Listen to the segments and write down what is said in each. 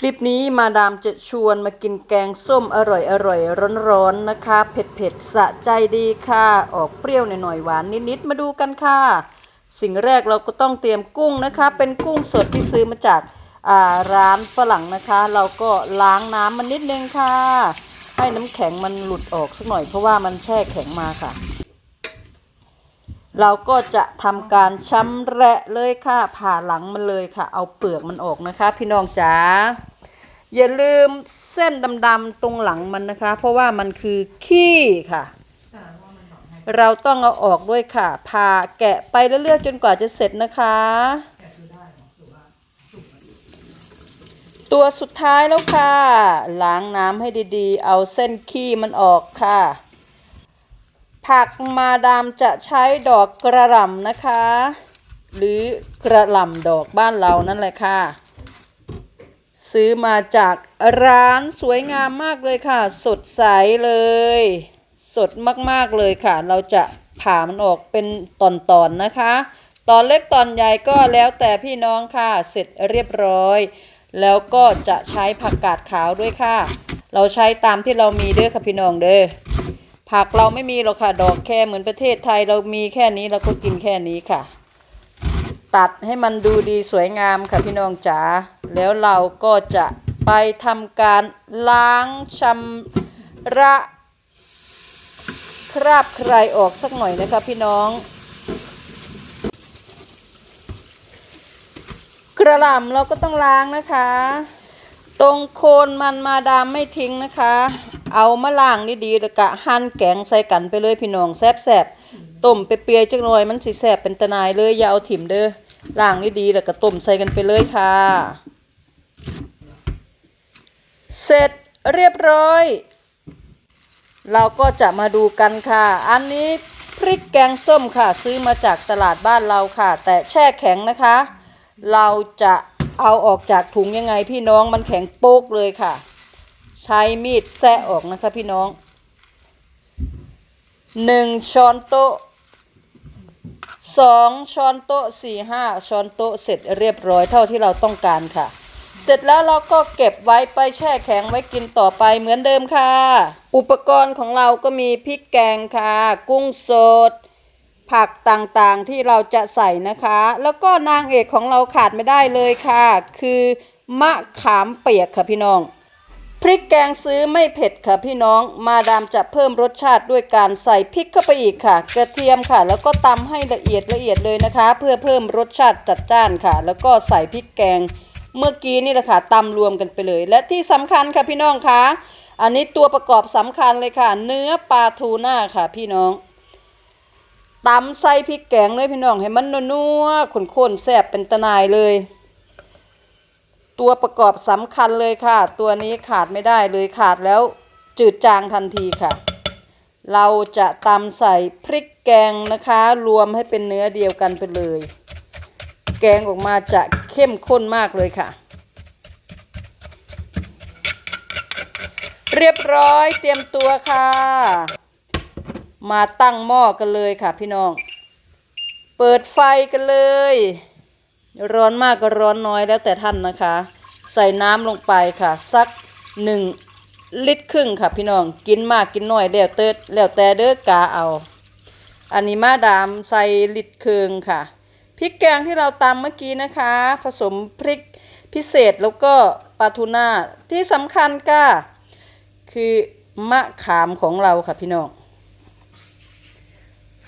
คลิปนี้มาดามจะชวนมากินแกงส้มอร่อยอร่อยร้อนๆนะคะ เผ็ดเผ็ดๆสะใจดีค่ะ ออกเปรี้ยวหน่อยๆหวานนิดๆมาดูกันค่ะ สิ่งแรกเราก็ต้องเตรียมกุ้งนะคะ เป็นกุ้งสดที่ซื้อมาจากอ่าร้านฝรั่งนะคะ เราก็ล้างน้ำมันนิดนึงค่ะ ให้น้ำแข็งมันหลุดออกสักหน่อยเพราะว่ามันแช่แข็งมาค่ะ เราก็จะทำการช้ำแระเลยค่ะผ่าหลังมันเลยค่ะ เอาเปลือกมันออกนะคะ พี่น้องจ๋าอย่าลืมเส้นดำๆตรงหลังมันนะคะ เพราะว่ามันคือขี้ค่ะ เราต้องเอาออกด้วยค่ะผ่าแกะไปเรื่อยๆจนกว่าจะเสร็จนะคะ ตัวสุดท้ายแล้วค่ะ ล้างน้ำให้ดีๆ เอาเส้นขี้มันออกค่ะ ผักมาดามจะใช้ดอกกระหล่ำนะคะ หรือกระหล่ำดอกบ้านเรานั่นแหละค่ะ ซื้อมาจากร้านสวยงามมากเลยค่ะ สดใสเลย สดมากๆเลยค่ะ เราจะผ่ามันออกเป็นตอนๆนนะคะ ตอนเล็กตอนใหญ่ก็แล้วแต่พี่น้องค่ะ เสร็จเรียบร้อย แล้วก็จะใช้ผักกาดขาวด้วยค่ะ เราใช้ตามที่เรามีเด้อค่ะพี่น้องเด้อ ผักเราไม่มีหรอกค่ะ ดอกแค่เหมือนประเทศไทยเรามีแค่นี้เราก็กินแค่นี้ค่ะ ตัดให้มันดูดีสวยงามค่ะพี่น้องจ๋าแล้วเราก็จะไปทำการล้างชำระคราบใครออกสักหน่อยนะคะพี่น้องกระหล่ำเราก็ต้องล้างนะคะ ตรงโคนมันมาดามไม่ทิ้งนะคะ เอามาล้างนี่ดีแล้วก็หั่นแกงใส่กันไปเลยพี่น้องแซ่บๆต้มไปเปียๆจักหน่อยมันสิแซ่บเป็นตะนายเลยอย่าเอาถิ่มเด้อล้างนี่ดีแล้วก็ต้มใส่กันไปเลยค่ะ เสร็จเรียบร้อย เราก็จะมาดูกันค่ะ อันนี้พริกแกงส้มค่ะ ซื้อมาจากตลาดบ้านเราค่ะ แต่แช่แข็งนะคะ เราจะเอาออกจากถุงยังไงพี่น้องมันแข็งโป๊กเลยค่ะ ใช้มีดแซะออกนะคะพี่น้องหนึ่งช้อนโต๊ะสองช้อนโต๊ะสี่ห้าช้อนโต๊ะเสร็จเรียบร้อยเท่าที่เราต้องการค่ะ เสร็จแล้วเราก็เก็บไว้ไปแช่แข็งไว้กินต่อไปเหมือนเดิมค่ะ อุปกรณ์ของเราก็มีพริกแกงค่ะ กุ้งสด ผักต่างๆที่เราจะใส่นะคะ แล้วก็นางเอกของเราขาดไม่ได้เลยค่ะ คือมะขามเปียกค่ะพี่น้อง พริกแกงซื้อไม่เผ็ดค่ะพี่น้อง มาดามจะเพิ่มรสชาติด้วยการใส่พริกเข้าไปอีกค่ะ กระเทียมค่ะ แล้วก็ตำให้ละเอียดละเอียดเลยนะคะ เพื่อเพิ่มรสชาติจัดจ้านค่ะ แล้วก็ใส่พริกแกง เมื่อกี้นี่แหละค่ะตำรวมกันไปเลย และที่สำคัญค่ะพี่น้องคะอันนี้ตัวประกอบสำคัญเลยค่ะ เนื้อปลาทูน่าค่ะ พี่น้องตำใส่พริกแกงเลยพี่น้องให้มันนัวๆข้นๆแซ่บเป็นตะนายเลย ตัวประกอบสำคัญเลยค่ะ ตัวนี้ขาดไม่ได้เลยขาดแล้วจืดจางทันทีค่ะ เราจะตำใส่พริกแกงนะคะ รวมให้เป็นเนื้อเดียวกันไปเลย แกงออกมาจะเข้มข้นมากเลยค่ะ เรียบร้อยเตรียมตัวค่ะ มาตั้งหม้อกันเลยค่ะพี่น้อง เปิดไฟกันเลย ร้อนมากก็ร้อนน้อยแล้วแต่ท่านนะคะ ใส่น้ำลงไปค่ะ สักหนึ่งลิตรครึ่งค่ะพี่น้องกินมากกินน้อยแล้วเติดแล้วแต่เด้อกาเอา อันนี้มาดามใส่ลิตรครึ่งค่ะพริกแกงที่เราตำเมื่อกี้นะคะ ผสมพริกพิเศษแล้วก็ปลาทูน่าที่สำคัญก็คือมะขามของเราค่ะพี่น้อง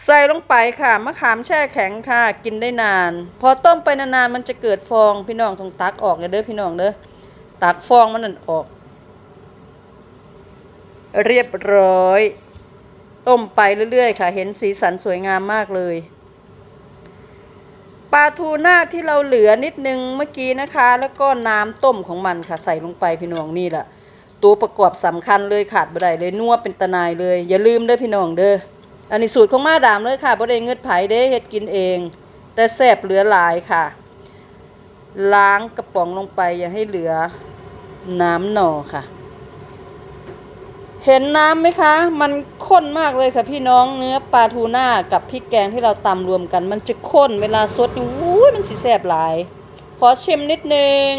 ใส่ลงไปค่ะมะขามแช่แข็งค่ะ กินได้นาน พอต้มไปนานๆมันจะเกิดฟองพี่น้องต้องตักออกเลยเด้อพี่น้องเด้อตักฟองมันนั่นออก เรียบร้อย ต้มไปเรื่อยๆ ค่ะ เห็นสีสันสวยงามมากเลยปลาทูน่าที่เราเหลือนิดนึงเมื่อกี้นะคะ แล้วก็น้ำต้มของมันค่ะใส่ลงไปพี่น้องนี่แหละตัวประกอบสำคัญเลยขาดบ่ได้เลยนัวเป็นตะนายเลย อย่าลืมเด้อพี่น้องเด้อ อันนี้สูตรของมาดามเลยค่ะบ่ได้เงืดไผเด้เฮ็ดกินเอง แต่แซ่บเหลือหลายค่ะ ล้างกระป๋องลงไปอย่าให้เหลือน้ำหน่อค่ะ เห็นน้ำไหมคะ มันข้นมากเลยค่ะพี่น้องเนื้อปลาทูน่ากับพริกแกงที่เราตำรวมกัน มันจะข้นเวลาสดนี่อู้ยมันสิแซ่บหลาย ขอชิมนิดนึง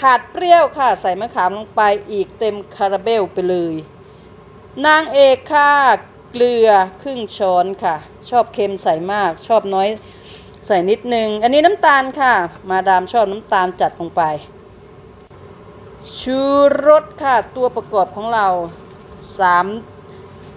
ขาดเปรี้ยวค่ะ ใส่มะขามลงไปอีกเต็มคาราเบลไปเลย นางเอกค่ะ เกลือครึ่งช้อนค่ะ ชอบเค็มใส่มาก ชอบน้อยใส่นิดนึง อันนี้น้ำตาลค่ะ มาดามชอบน้ำตาลจัดลงไป ชูรสค่ะ ตัวประกอบของเราสาม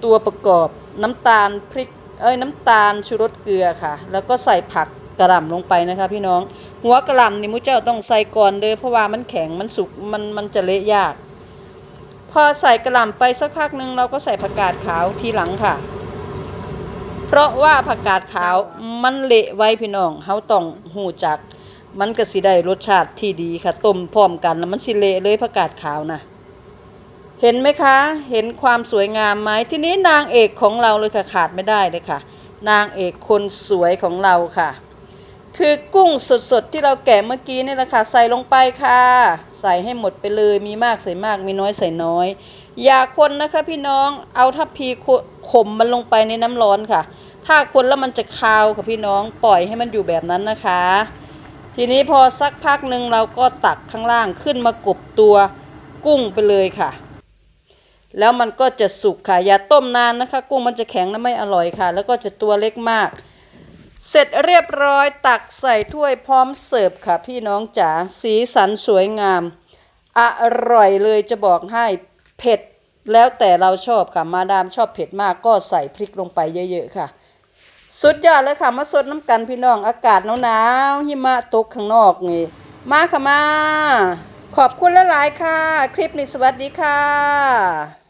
ตัวประกอบน้ำตาลพริกเอ้ยน้ำตาลชูรสเกลือค่ะ แล้วก็ใส่ผักกระหล่ำลงไปนะคะพี่น้อง หัวกระหล่ำนี่มุเจ้าต้องใส่ก่อนเด้อเพราะว่ามันแข็งมันสุกมันมันจะเละยาก พอใส่กระหล่ำไปสักพักหนึ่งเราก็ใส่ผักกาดขาวทีหลังค่ะ เพราะว่าผักกาดขาวมันเละไว้พี่น้องเฮาต้องหูจัก มันก็สิได้รสชาติที่ดีค่ะต้มพร้อมกันแล้วมันสิเละเลยผักกาดขาวนะเห็นไหมคะ เห็นความสวยงามไหมทีนี้นางเอกของเราเลยค่ะขาดไม่ได้เลยค่ะ นางเอกคนสวยของเราค่ะ คือกุ้งสดๆ ที่เราแกะเมื่อกี้นี่แหละค่ะ ใส่ลงไปค่ะ ใส่ให้หมดไปเลยมีมากใส่มากมีน้อยใส่น้อย อย่าคนนะคะพี่น้องเอาทัพพีขมมันลงไปในน้ำร้อนค่ะ ถ้าคนแล้วมันจะคาวค่ะพี่น้องปล่อยให้มันอยู่แบบนั้นนะคะ ทีนี้พอสักพักหนึ่งเราก็ตักข้างล่างขึ้นมากบตัวกุ้งไปเลยค่ะ แล้วมันก็จะสุกค่ะ อย่าต้มนานนะคะ กุ้งมันจะแข็งและไม่อร่อยค่ะ แล้วก็จะตัวเล็กมาก เสร็จเรียบร้อยตักใส่ถ้วยพร้อมเสิร์ฟค่ะพี่น้องจ๋าสีสันสวยงาม อร่อยเลยจะบอกให้เผ็ดแล้วแต่เราชอบค่ะมาดามชอบเผ็ดมากก็ใส่พริกลงไปเยอะๆค่ะ สุดยอดเลยค่ะมาสดน้ำกันพี่น้องอากาศหนาวๆหิมะตกข้างนอกนี่มาค่ะมา ขอบคุณหลายๆค่ะ คลิปนี้สวัสดีค่ะ